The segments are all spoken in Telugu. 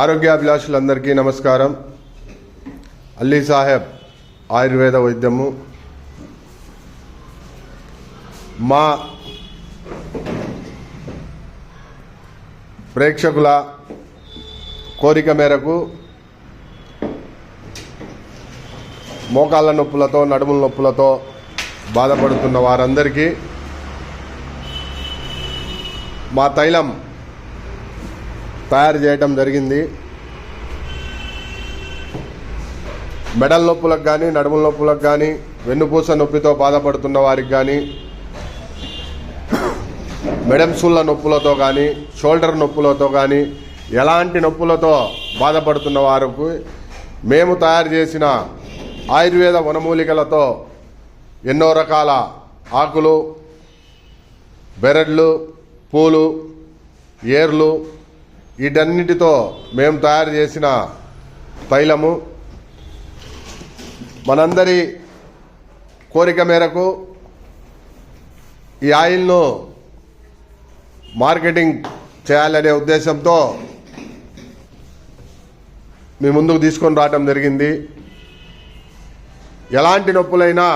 ఆరోగ్యాభిలాషులందరికీ నమస్కారం. అల్లీ సాహెబ్ ఆయుర్వేద వైద్యము. మా ప్రేక్షకుల కోరిక మేరకు మోకాళ్ళ నొప్పులతో నడుముల నొప్పులతో బాధపడుతున్న వారందరికీ మా తైలం తయారు చేయటం జరిగింది. మెడల నొప్పులకు కానీ నడుముల నొప్పులకు కానీ వెన్నుపూస నొప్పితో బాధపడుతున్న వారికి కానీ మెడంసుళ్ళ నొప్పులతో కానీ షోల్డర్ నొప్పులతో కానీ ఎలాంటి నొప్పులతో బాధపడుతున్న వారికి మేము తయారు చేసిన ఆయుర్వేద వనమూలికలతో ఎన్నో రకాల ఆకులు బెరడ్లు పూలు ఏర్లు వీటన్నిటితో మేము తయారు చేసిన తైలము. మనందరి కోరిక మేరకు ఈ ఆయిల్ను మార్కెటింగ్ చేయాలనే ఉద్దేశంతో మీ ముందుకు తీసుకొని రావటం జరిగింది. ఎలాంటి నొప్పులైనా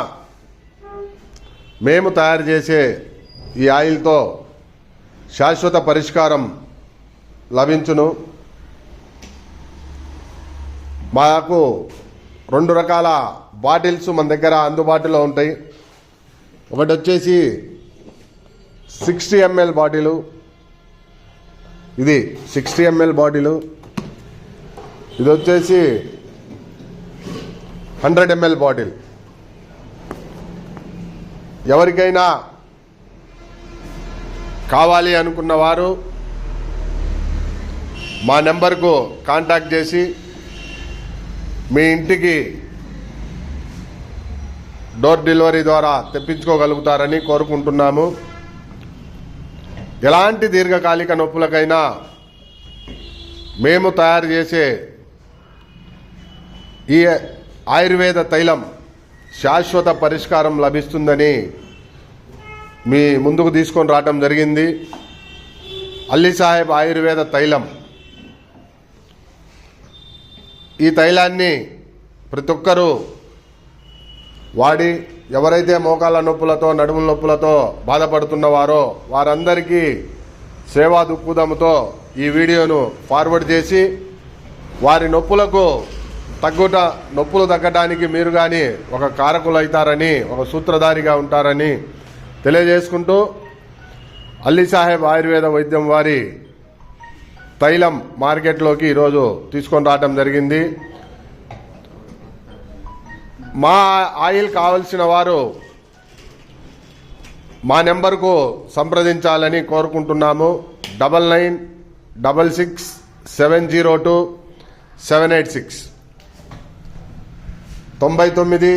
మేము తయారు చేసే ఈ ఆయిల్తో శాశ్వత పరిష్కారం లభించును. మాకు రెండు రకాల బాటిల్స్ మన దగ్గర అందుబాటులో ఉంటాయి. ఒకటి వచ్చేసి సిక్స్టీ ఎంఎల్ బాటిలు. ఇది సిక్స్టీ ఎంఎల్ బాటిలు. ఇది వచ్చేసి హండ్రెడ్ ఎంఎల్ బాటిల్. ఎవరికైనా కావాలి అనుకున్న వారు మా నెంబర్కు కాంటాక్ట్ చేసి మీ ఇంటికి డోర్ డెలివరీ ద్వారా తెప్పించుకోగలుగుతారని కోరుకుంటున్నాము. ఎలాంటి దీర్ఘకాలిక నొప్పులకైనా మేము తయారు చేసే ఈ ఆయుర్వేద తైలం శాశ్వత పరిష్కారం లభిస్తుందని మీ ముందుకు తీసుకొని రావటం జరిగింది. అల్లి సాహెబ్ ఆయుర్వేద తైలం ఈ తైలాన్ని ప్రతి ఒక్కరూ వాడి ఎవరైతే మోకాళ్ళ నొప్పులతో నడుముల నొప్పులతో బాధపడుతున్నవారో వారందరికీ సేవా దృక్పథంతో ఈ వీడియోను ఫార్వర్డ్ చేసి వారి నొప్పులకు తగ్గుట నొప్పులు తగ్గడానికి మీరు కానీ ఒక కారకులు అవుతారని ఒక సూత్రధారిగా ఉంటారని తెలియజేసుకుంటూ అల్లీ సాహెబ్ ఆయుర్వేద వైద్యం వారి తైలం మార్కెట్లోకి ఈరోజు తీసుకొని రావడం జరిగింది. మా ఆయిల్ కావలసిన వారు మా నెంబర్కు సంప్రదించాలని కోరుకుంటున్నాము. Double nine double six seven zero two seven eight six. తొంభై తొమ్మిది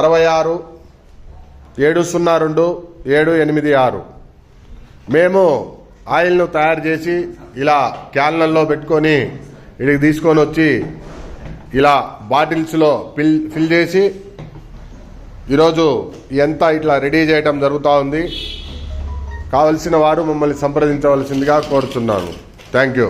అరవై ఆరు ఏడు సున్నా రెండు ఏడు ఎనిమిది ఆరు. మేము ఆయిల్ను తయారు చేసి ఇలా క్యాన్లలో పెట్టుకొని ఇక్కడికి తీసుకొని వచ్చి ఇలా బాటిల్స్లో ఫిల్ ఫిల్ చేసి ఈరోజు ఎంత ఇట్లా రెడీ చేయడం జరుగుతూ ఉంది. కావలసిన వారు మమ్మల్ని సంప్రదించవలసిందిగా కోరుతున్నాను థ్యాంక్ యూ.